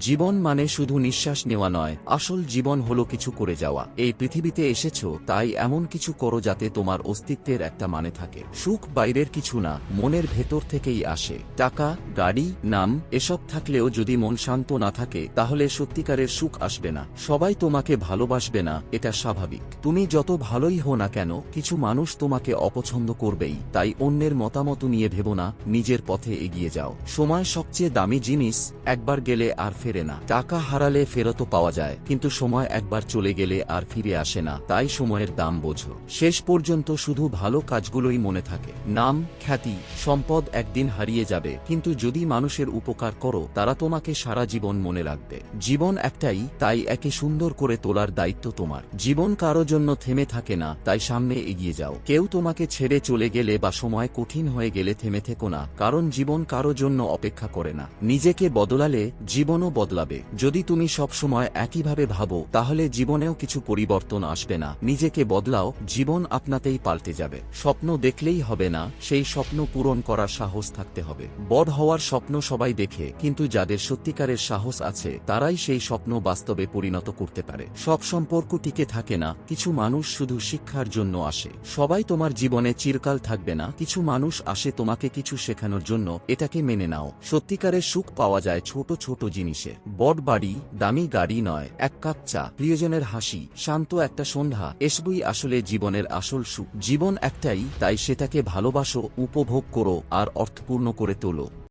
জীবন মানে শুধু নিঃশ্বাস নেওয়া নয়, আসল জীবন হলো কিছু করে যাওয়া। এই পৃথিবীতে এসেছ, তাই এমন কিছু করো যাতে তোমার অস্তিত্বের একটা মানে থাকে। সুখ বাইরের কিছু না, মনের ভেতর থেকেই আসে। টাকা, গাড়ি, নাম, এসব থাকলেও যদি মন শান্ত না থাকে, তাহলে সত্যিকারের সুখ আসবে না। সবাই তোমাকে ভালোবাসবে না, এটা স্বাভাবিক। তুমি যত ভালোই হো না কেন, কিছু মানুষ তোমাকে অপছন্দ করবেই। তাই অন্যের মতামত নিয়ে ভেবো না, নিজের পথে এগিয়ে যাও। সময় সবচেয়ে দামি জিনিস, একবার গেলে আর ফেরে না। টাকা হারালে ফেরতও পাওয়া যায়, কিন্তু সময় একবার চলে গেলে আর ফিরে আসে না, তাই সময়ের দাম বোঝো। শেষ পর্যন্ত শুধু ভালো কাজগুলোই মনে থাকে। নাম, খ্যাতি, সম্পদ একদিন হারিয়ে যাবে, কিন্তু যদি মানুষের উপকার করো, তারা তোমাকে সারা জীবন মনে রাখবে। জীবন একটাই, তাই একে সুন্দর করে তোলার দায়িত্ব তোমার। জীবন কারও জন্য থেমে থাকে না, তাই সামনে এগিয়ে যাও। কেউ তোমাকে ছেড়ে চলে গেলে বা সময় কঠিন হয়ে গেলে থেমে থেকো না, কারণ জীবন কারও জন্য অপেক্ষা করে না। নিজেকে বদলালে, জীবনও বদলাবে। যদি তুমি সব সময় একইভাবে ভাবো, তাহলে জীবনেও কিছু পরিবর্তন আসবে না। নিজেকে বদলাও, জীবন আপনাতেই পাল্টে যাবে। স্বপ্ন দেখলেই হবে না, সেই স্বপ্ন পূরণ করার সাহস থাকতে হবে। বড় হওয়ার স্বপ্ন সবাই দেখে, কিন্তু যাদের সত্যিকারের সাহস আছে, তারাই সেই স্বপ্ন বাস্তবে পরিণত করতে পারে। সব সম্পর্ক টিকে থাকে না, কিছু মানুষ শুধু শিক্ষার জন্য আসে। সবাই তোমার জীবনে চিরকাল থাকবে না, কিছু মানুষ আসে তোমাকে কিছু শেখানোর জন্য, এটাকে মেনে নাও। সত্যিকারের সুখ পাওয়া যায় ছোট ছোট জিনিসে। বড় বাড়ি, দামি গাড়ি নয়, এক কাপ চা। প্রিয়জনের হাসি, শান্ত একটা সন্ধ্যা। এসবই আসলে জীবনের আসল সুখ। জীবন একটাই, তাই সেটাকে ভালোবাসো, উপভোগ করো, আর অর্থপূর্ণ করে তোলো।